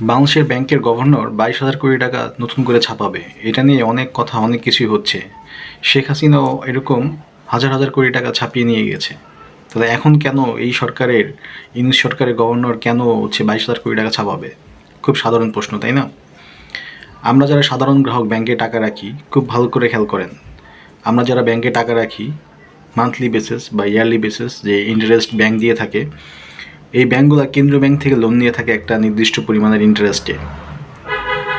বাংলাদেশের ব্যাংকের গভর্নর বাইশ হাজার কোটি টাকা নতুন করে ছাপাবে। এটা নিয়ে অনেক কথা, অনেক কিছুই হচ্ছে। শেখ হাসিনাও এরকম হাজার হাজার কোটি টাকা ছাপিয়ে নিয়ে গেছে। তাহলে এখন কেন এই সরকারের ইংলিশ সরকারের গভর্নর কেন হচ্ছে বাইশ হাজার কোটি টাকা ছাপাবে? খুব সাধারণ প্রশ্ন, তাই না? আমরা যারা সাধারণ গ্রাহক, ব্যাংকে টাকা রাখি, খুব ভালো করে খেয়াল করেন। আমরা যারা ব্যাংকে টাকা রাখি মান্থলি বেসিস বা ইয়ারলি বেসিস যে ইন্টারেস্ট ব্যাংক দিয়ে থাকে এই ব্যাঙ্কগুলো কেন্দ্রীয় ব্যাংক থেকে লোন নিয়ে থাকে একটা নির্দিষ্ট পরিমাণের ইন্টারেস্টে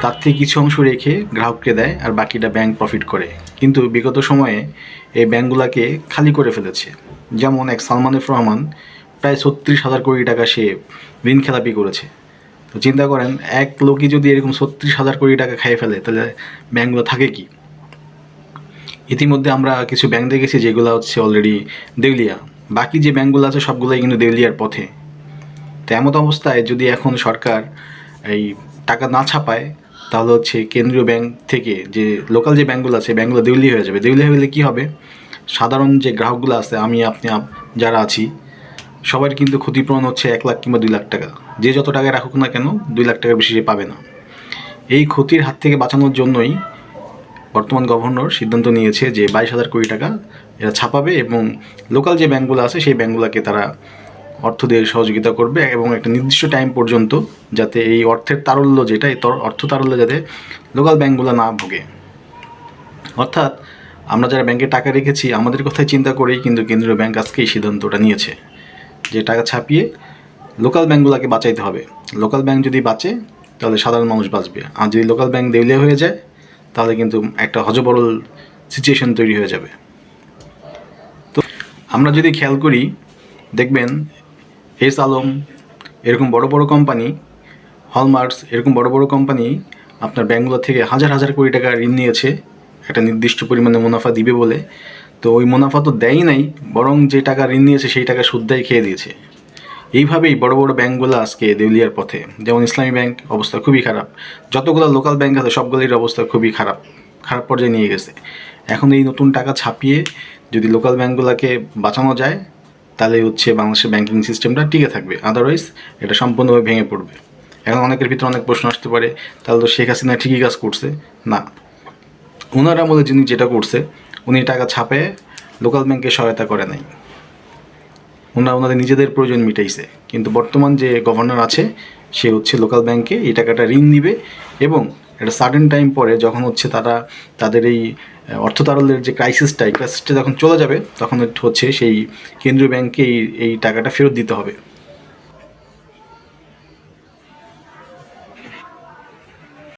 তার থেকে কিছু অংশ রেখে গ্রাহককে দেয় আর বাকিটা ব্যাংক প্রফিট করে। কিন্তু বিগত সময়ে এই ব্যাংকগুলোকে খালি করে ফেলেছে। যেমন এক সালমান এফ রহমান প্রায় ছত্রিশ হাজার কোটি টাকা সে ঋণ খেলাপি করেছে। তো চিন্তা করেন, এক লোকই যদি এরকম ছত্রিশ হাজার কোটি টাকা খেয়ে ফেলে, তাহলে ব্যাংকগুলো থাকে কি? ইতিমধ্যে আমরা কিছু ব্যাংক দেখেছি যেগুলো হচ্ছে অলরেডি দেউলিয়া। বাকি যে ব্যাংকগুলো আছে, সবগুলোই কিন্তু দেউলিয়ার পথে। তো এমত অবস্থায় যদি এখন সরকার এই টাকা না ছাপায়, তাহলে হচ্ছে কেন্দ্রীয় ব্যাংক থেকে যে লোকাল যে ব্যাংকগুলো আছে ব্যাঙ্কগুলো দেউলি হয়ে যাবে। দেউলি হয়ে গেলে কী হবে? সাধারণ যে গ্রাহকগুলো আছে, আমি, আপনি, আপ- যারা আছি, সবার কিন্তু ক্ষতিপূরণ হচ্ছে এক লাখ কিংবা দুই লাখ টাকা। যে যত টাকা রাখুক না কেন, দুই লাখ টাকার বেশি সে পাবে না। এই ক্ষতির হাত থেকে বাঁচানোর জন্যই বর্তমান গভর্নর সিদ্ধান্ত নিয়েছে যে বাইশ হাজার কোটি টাকা এরা ছাপাবে এবং লোকাল যে ব্যাংকগুলো আছে, সেই ব্যাংকগুলোকে তারা অর্থ দিয়ে সহযোগিতা করবে এবং একটা নির্দিষ্ট টাইম পর্যন্ত যাতে এই অর্থের তারল্য যেটা, এই অর্থ তারল্য যাতে লোকাল ব্যাংকগুলো না ভোগে। অর্থাৎ আমরা যারা ব্যাংকে টাকা রেখেছি, আমাদের কথাই চিন্তা করেই কিন্তু কেন্দ্রীয় ব্যাংক আজকে এই সিদ্ধান্তটা নিয়েছে যে টাকা ছাপিয়ে লোকাল ব্যাংকগুলোকে বাঁচাইতে হবে। লোকাল ব্যাংক যদি বাঁচে, তাহলে সাধারণ মানুষ বাঁচবে। আর যদি লোকাল ব্যাংক দেউলিয়া হয়ে যায়, তাহলে কিন্তু একটা হজবরল সিচুয়েশন তৈরি হয়ে যাবে। তো আমরা যদি খেয়াল করি, দেখবেন এস আলম, এরকম বড় বড় কোম্পানি হলমার্কস এরকম বড় বড় কোম্পানি আপনার ব্যাঙ্কগুলো থেকে হাজার হাজার কোটি টাকা ঋণ নিয়েছে। একটা নির্দিষ্ট পরিমাণে মুনাফা দিবে বলে। তো ওই মুনাফা তো দেয়ই নাই, বরং যে টাকা ঋণ নিয়েছে সেই টাকা সুদ্দাই খেয়ে দিয়েছে। এইভাবেই বড় বড় ব্যাঙ্কগুলো আজকে দেউলিয়ার পথে। যেমন ইসলামী ব্যাংক অবস্থা খুবই খারাপ। যতগুলো লোকাল ব্যাংক আছে সবগুলির অবস্থা খুবই খারাপ। খারাপ পর্যায়ে নিয়ে গেছে। এখন এই নতুন টাকা ছাপিয়ে যদি লোকাল ব্যাঙ্কগুলোকে বাঁচানো যায় তাহলে হচ্ছে বাংলাদেশের ব্যাংকিং সিস্টেমটা টিকে থাকবে। আদারওয়াইজ এটা সম্পূর্ণভাবে ভেঙে পড়বে। এখন অনেকের ভিতরে অনেক প্রশ্ন আসতে পারে, তাহলে তো শেখ হাসিনা ঠিকই কাজ করছে? না। ওনার আমলে যিনি যেটা করছে, উনি টাকা ছাপে লোকাল ব্যাংকে সহায়তা করে নাই। ওনারা ওনাদের নিজেদের প্রয়োজন মিটাইছে। কিন্তু বর্তমান যে গভর্নর আছে, সে হচ্ছে লোকাল ব্যাংকে এই টাকাটা ঋণ নিবে এবং একটা সাডেন টাইম পরে যখন হচ্ছে তারা তাদের এই অর্থতারলের যে ক্রাইসিসটা এই ক্রাইসিসটা যখন চলে যাবে, তখন হচ্ছে সেই কেন্দ্রীয় ব্যাংকে এই এই টাকাটা ফেরত দিতে হবে।